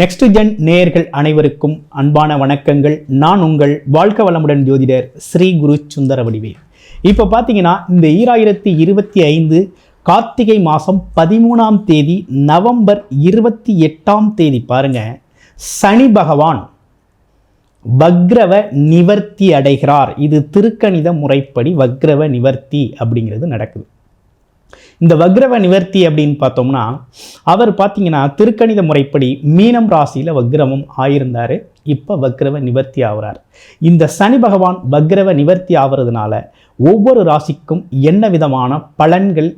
Next gen நேயர்கள் அனைவருக்கும் அன்பான வணக்கங்கள். நான் உங்கள் வாழ்க்க வளமுடன் ஜோதிடர் ஸ்ரீ குரு சுந்தர வடிவே இப்போ பார்த்தீங்கன்னா இந்த ஈராயிரத்தி இருபத்தி ஐந்து கார்த்திகை மாதம் பதிமூணாம் தேதி நவம்பர் இருபத்தி எட்டாம் தேதி பாருங்க. சனி பகவான் வக்ரவ நிவர்த்தி அடைகிறார். இது திருக்கணித முறைப்படி வக்ரவ நிவர்த்தி அப்படிங்கிறது நடக்குது. இந்த வக்ரவ நிவர்த்தி அப்படின்னு பார்த்தோம்னா அவர் பார்த்தீங்கன்னா திருக்கணித முறைப்படி மீனம் ராசியில் வக்ரவம் ஆயிருந்தார். இப்போ வக்ரவ நிவர்த்தி ஆகிறார். இந்த சனி பகவான் வக்ரவ நிவர்த்தி ஆகிறதுனால ஒவ்வொரு ராசிக்கும் என்ன விதமான பலன்கள்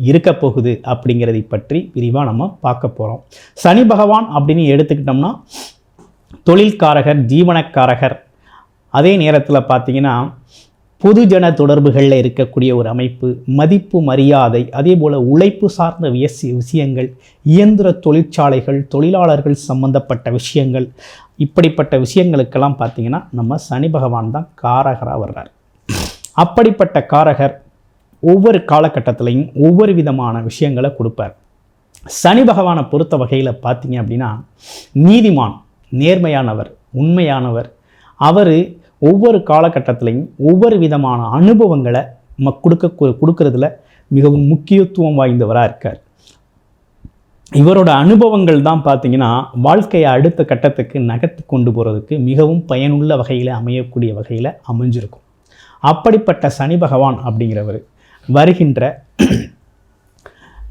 இருக்க போகுது அப்படிங்கிறதை பற்றி விரிவாக நம்ம பார்க்க போகிறோம் சனி பகவான் அப்படின்னு எடுத்துக்கிட்டோம்னா தொழில்காரகர் ஜீவனக்காரகர். அதே நேரத்தில் பார்த்தீங்கன்னா பொதுஜன தொடர்புகளில் இருக்கக்கூடிய ஒரு அமைப்பு மதிப்பு மரியாதை அதே போல் உழைப்பு சார்ந்த வியசி விஷயங்கள் இயந்திர தொழிற்சாலைகள் தொழிலாளர்கள் சம்பந்தப்பட்ட விஷயங்கள் இப்படிப்பட்ட விஷயங்களுக்கெல்லாம் பார்த்தீங்கன்னா நம்ம சனி பகவான் தான் காரகராக வர்றார். அப்படிப்பட்ட காரகர் ஒவ்வொரு காலகட்டத்திலையும் ஒவ்வொரு விதமான விஷயங்களை கொடுப்பார். சனி பகவானை பொறுத்த வகையில் பார்த்தீங்க அப்படின்னா நீதிமான் நேர்மையானவர் உண்மையானவர். அவர் ஒவ்வொரு காலகட்டத்திலையும் ஒவ்வொரு விதமான அனுபவங்களை ம கொடுக்க கொடுக்கறதுல மிகவும் முக்கியத்துவம் வாய்ந்தவராக இருக்கார். இவரோட அனுபவங்கள் தான் பார்த்தீங்கன்னா வாழ்க்கையை அடுத்த கட்டத்துக்கு நகர்த்து கொண்டு போகிறதுக்கு மிகவும் பயனுள்ள வகையில் அமையக்கூடிய வகையில் அமைஞ்சிருக்கும். அப்படிப்பட்ட சனி பகவான் அப்படிங்கிறவர் வருகின்ற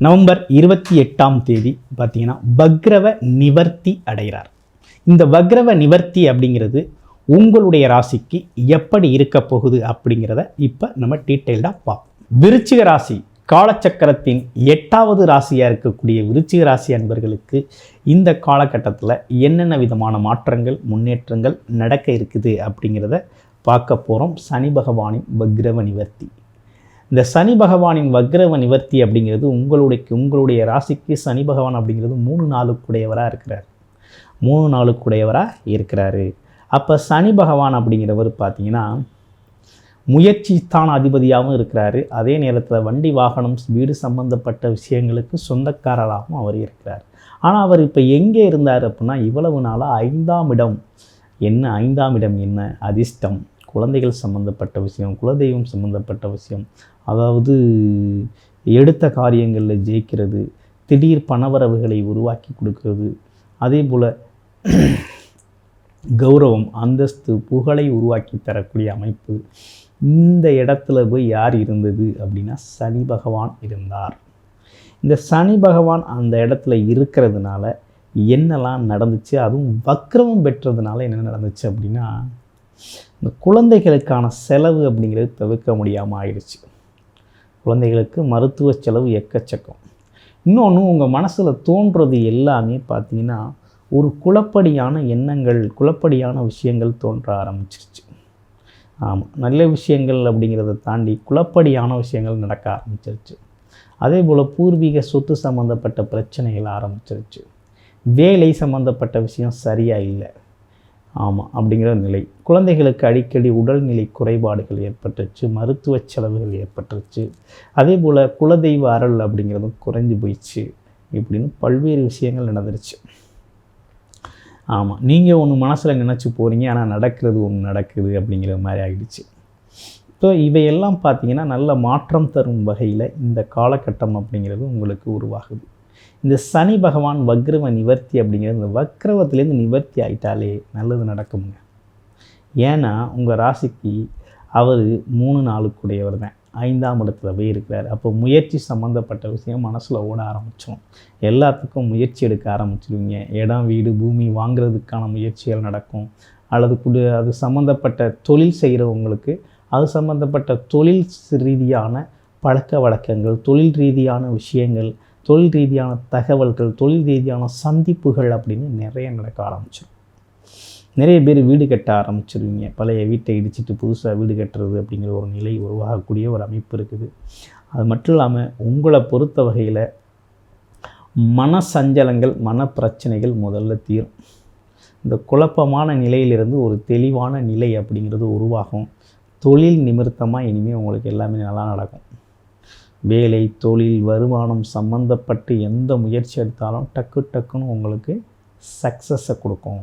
நவம்பர் இருபத்தி எட்டாம் தேதி பார்த்தீங்கன்னா பக்ரவ நிவர்த்தி அடைகிறார். இந்த வக்ரவ நிவர்த்தி அப்படிங்கிறது உங்களுடைய ராசிக்கு எப்படி இருக்க போகுது அப்படிங்கிறத இப்போ நம்ம டீட்டெயில்டாக பார்ப்போம். விருச்சிக ராசி காலச்சக்கரத்தின் எட்டாவது ராசியாக இருக்கக்கூடிய விருச்சிக ராசி அன்பர்களுக்கு இந்த காலகட்டத்தில் என்னென்ன விதமான மாற்றங்கள் முன்னேற்றங்கள் நடக்க இருக்குது அப்படிங்கிறத பார்க்க போகிறோம் சனி பகவானின் வக்ரவ நிவர்த்தி. இந்த சனி பகவானின் வக்ரவ நிவர்த்தி அப்படிங்கிறது உங்களுடைய உங்களுடைய ராசிக்கு சனி பகவான் அப்படிங்கிறது மூணு நாளுக்குடையவராக இருக்கிறார். மூணு நாளுக்குடையவராக இருக்கிறாரு. அப்போ சனி பகவான் அப்படிங்கிறவர் பார்த்தீங்கன்னா முயற்சி தான் அதிபதியாகவும் இருக்கிறாரு. அதே நேரத்தில் வண்டி வாகனம் வீடு சம்பந்தப்பட்ட விஷயங்களுக்கு சொந்தக்காரராகவும் அவர் இருக்கிறார். ஆனால் அவர் இப்போ எங்கே இருந்தார் அப்படின்னா இவ்வளவு நாளாக ஐந்தாம் இடம். என்ன ஐந்தாம் இடம் என்ன? அதிர்ஷ்டம். குழந்தைகள் சம்மந்தப்பட்ட விஷயம் குலதெய்வம் சம்மந்தப்பட்ட விஷயம். அதாவது எடுத்த காரியங்களில் ஜெயிக்கிறது திடீர் பணவரவுகளை உருவாக்கி கொடுக்கிறது. அதே போல் கௌரவம் அந்தஸ்து புகழை உருவாக்கி தரக்கூடிய அமைப்பு. இந்த இடத்துல போய் யார் இருந்தது அப்படின்னா சனி பகவான் இருந்தார். இந்த சனி பகவான் அந்த இடத்துல இருக்கிறதுனால என்னெல்லாம் நடந்துச்சு? அதுவும் வக்ரமும் பெற்றதுனால என்ன நடந்துச்சு அப்படின்னா இந்த குழந்தைகளுக்கான செலவு அப்படிங்கிறது தவிர்க்க முடியாமல் ஆயிடுச்சு. குழந்தைகளுக்கு மருத்துவ செலவு எக்கச்சக்கம். இன்னொன்று உங்கள் மனசில் தோன்றது எல்லாமே பார்த்தீங்கன்னா ஒரு குழப்படியான எண்ணங்கள் குழப்படியான விஷயங்கள் தோன்ற ஆரம்பிச்சிருச்சு. ஆமாம் நல்ல விஷயங்கள் அப்படிங்கிறத தாண்டி குழப்படியான விஷயங்கள் நடக்க ஆரம்பிச்சிருச்சு. அதே போல் பூர்வீக சொத்து சம்மந்தப்பட்ட பிரச்சனைகள் ஆரம்பிச்சிருச்சு. வேலை சம்மந்தப்பட்ட விஷயம் சரியாக இல்லை. ஆமாம் அப்படிங்கிற நிலை. குழந்தைகளுக்கு அடிக்கடி உடல்நிலை குறைபாடுகள் ஏற்பட்டுருச்சு மருத்துவ செலவுகள் ஏற்பட்டுருச்சு. அதே போல் குலதெய்வ அருள் அப்படிங்கிறதும் குறைஞ்சி போயிடுச்சு. இப்படின்னு பல்வேறு விஷயங்கள் நடந்துருச்சு. ஆமாம் நீங்கள் ஒன்று மனசில் நினச்சி போகிறீங்க ஆனால் நடக்கிறது ஒன்று நடக்குது அப்படிங்கிற மாதிரி ஆகிடுச்சு ஸோ இவையெல்லாம் பார்த்தீங்கன்னா நல்ல மாற்றம் தரும் வகையில் இந்த காலகட்டம் அப்படிங்கிறது உங்களுக்கு உருவாகுது. இந்த சனி பகவான் வக்ரவ நிவர்த்தி அப்படிங்கிறது இந்த வக்ரவத்துலேருந்து நிவர்த்தி ஆகிட்டாலே நல்லது நடக்குங்க ஏன்னா உங்கள் ராசிக்கு அவர் மூணு நாளுக்குடையவர் தான். ஐந்தாம் இடத்துல போய் இருக்கிறார். அப்போ முயற்சி சம்மந்தப்பட்ட விஷயம் மனசில் ஓட ஆரம்பித்தோம் எல்லாத்துக்கும் முயற்சி எடுக்க ஆரம்பிச்சிடுவீங்க இடம் வீடு பூமி வாங்குறதுக்கான முயற்சிகள் நடக்கும். அல்லது குடு அது சம்மந்தப்பட்ட தொழில் செய்கிறவங்களுக்கு அது சம்மந்தப்பட்ட தொழில் ரீதியான பழக்க வழக்கங்கள் தொழில் ரீதியான விஷயங்கள் தொழில் ரீதியான தகவல்கள் தொழில் ரீதியான சந்திப்புகள் அப்படின்னு நிறைய நடக்க ஆரம்பிச்சிடும் நிறைய பேர் வீடு கட்ட ஆரம்பிச்சிருவீங்க. பழைய வீட்டை இடிச்சிட்டு புதுசாக வீடு கட்டுறது அப்படிங்கிற ஒரு நிலை உருவாகக்கூடிய ஒரு அமைப்பு இருக்குது. அது மட்டும் இல்லாமல் உங்களை பொறுத்த வகையில் மன சஞ்சலங்கள் மன பிரச்சனைகள் முதல்ல தீரும். இந்த குழப்பமான நிலையிலிருந்து ஒரு தெளிவான நிலை அப்படிங்கிறது உருவாகும். தொழில் நிமித்தமாக இனிமேல் உங்களுக்கு எல்லாமே நல்லா நடக்கும். வேலை தொழில் வருமானம் சம்மந்தப்பட்டு எந்த முயற்சி எடுத்தாலும் டக்கு டக்குன்னு உங்களுக்கு சக்ஸஸை கொடுக்கும்.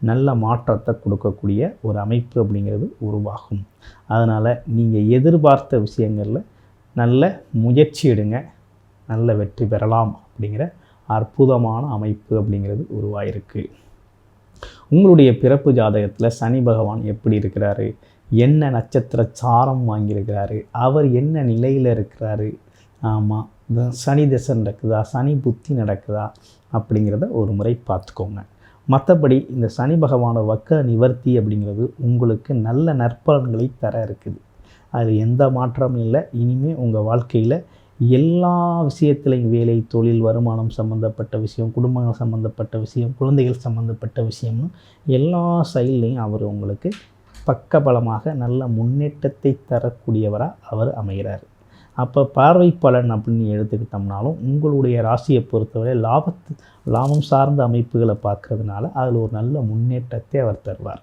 நல்ல மாற்றத்தை கொடுக்கக்கூடிய ஒரு அமைப்பு அப்படிங்கிறது உருவாகும். அதனால் நீங்கள் எதிர்பார்த்த விஷயங்களில் நல்ல முயற்சி எடுங்க நல்ல வெற்றி பெறலாம் அப்படிங்கிற அற்புதமான அமைப்பு அப்படிங்கிறது உருவாயிருக்கு. உங்களுடைய பிறப்பு ஜாதகத்தில் சனி பகவான் எப்படி இருக்கிறாரு? என்ன நட்சத்திர சாரம் வாங்கியிருக்கிறாரு? அவர் என்ன நிலையில் இருக்கிறாரு? ஆமாம் சனி திசை நடக்குதா? சனி புத்தி நடக்குதா? அப்படிங்கிறத ஒரு முறை பார்த்துக்கோங்க. மற்றபடி இந்த சனி பகவான வக்க நிவர்த்தி அப்படிங்கிறது உங்களுக்கு நல்ல நற்பலன்களை தர இருக்குது. அது எந்த மாற்றமும் இல்லை. இனிமேல் உங்கள் வாழ்க்கையில் எல்லா விஷயத்துலையும் வேலை தொழில் வருமானம் சம்மந்தப்பட்ட விஷயம் குடும்பங்கள் சம்மந்தப்பட்ட விஷயம் குழந்தைகள் சம்மந்தப்பட்ட விஷயம்னு எல்லா சைட்லேயும் அவர் உங்களுக்கு பக்கபலமாக நல்ல முன்னேற்றத்தை தரக்கூடியவராக அவர் அமைகிறார். அப்போ பார்வை பலன் அப்படின்னு எடுத்துக்கிட்டோம்னாலும் உங்களுடைய ராசியை பொறுத்தவரை லாபத்து லாபம் சார்ந்த அமைப்புகளை பார்க்கறதுனால அதில் ஒரு நல்ல முன்னேற்றத்தை அவர் தருவார்.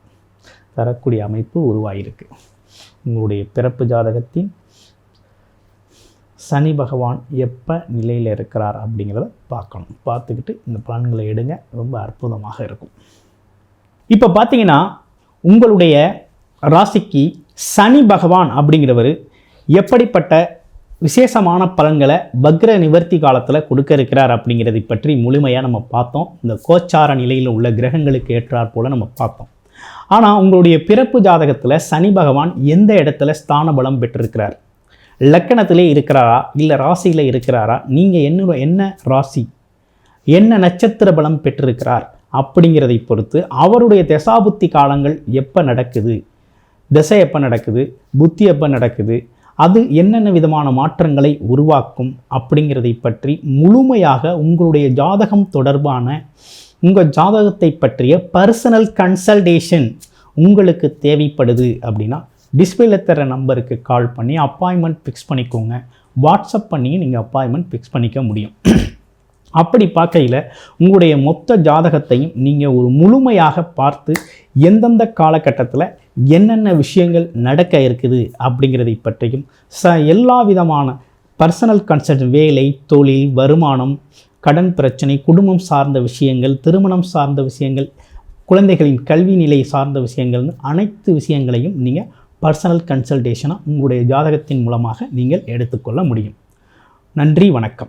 தரக்கூடிய அமைப்பு உருவாகிருக்கு உங்களுடைய பிறப்பு ஜாதகத்தின் சனி பகவான் எப்போ நிலையில் இருக்கிறார் அப்படிங்கிறத பார்க்கணும். பார்த்துக்கிட்டு இந்த பலன்களை எடுங்க. ரொம்ப அற்புதமாக இருக்கும். இப்போ பார்த்தீங்கன்னா உங்களுடைய ராசிக்கு சனி பகவான் அப்படிங்கிறவர் எப்படிப்பட்ட விசேஷமான பலன்களை வக்ர நிவர்த்தி காலத்தில் கொடுக்க இருக்கிறார் அப்படிங்கிறதை பற்றி முழுமையாக நம்ம பார்த்தோம். இந்த கோச்சார நிலையில் உள்ள கிரகங்களுக்கு ஏற்றாற் போல் நம்ம பார்த்தோம். ஆனால் உங்களுடைய பிறப்பு ஜாதகத்தில் சனி பகவான் எந்த இடத்துல ஸ்தான பலம் பெற்றிருக்கிறார்? லக்கணத்திலே இருக்கிறாரா? இல்லை ராசியில் இருக்கிறாரா? நீங்கள் என்ன என்ன ராசி? என்ன நட்சத்திர பலம் பெற்றிருக்கிறார்? அப்படிங்கிறதை பொறுத்து அவருடைய தசாபுத்தி காலங்கள் எப்போ நடக்குது? திசை எப்போ நடக்குது? புத்தி எப்போ நடக்குது? அது என்னென்ன விதமான மாற்றங்களை உருவாக்கும் அப்படிங்கிறதை பற்றி முழுமையாக உங்களுடைய ஜாதகம் தொடர்பான உங்கள் ஜாதகத்தை பற்றிய பர்சனல் கன்சல்டேஷன் உங்களுக்கு தேவைப்படுது அப்படின்னா டிஸ்பிளே தர நம்பருக்கு கால் பண்ணி அப்பாயின்மெண்ட் ஃபிக்ஸ் பண்ணிக்கோங்க. வாட்ஸ்அப் பண்ணி நீங்கள் அப்பாயின்மெண்ட் ஃபிக்ஸ் பண்ணிக்க முடியும். அப்படி பார்க்கையில் உங்களுடைய மொத்த ஜாதகத்தையும் நீங்கள் ஒரு முழுமையாக பார்த்து எந்தெந்த காலகட்டத்தில் என்னென்ன விஷயங்கள் நடக்க இருக்குது அப்படிங்கிறதை பற்றியும் ச எல்லா விதமான பர்சனல் கன்சர்ன் வேலை தொழில் வருமானம் கடன் பிரச்சனை குடும்பம் சார்ந்த விஷயங்கள் திருமணம் சார்ந்த விஷயங்கள் குழந்தைகளின் கல்வி நிலை சார்ந்த விஷயங்கள்னு அனைத்து விஷயங்களையும் நீங்கள் பர்சனல் கன்சல்டேஷனாக உங்களுடைய ஜாதகத்தின் மூலமாக நீங்கள் எடுத்துக்கொள்ள முடியும். நன்றி வணக்கம்.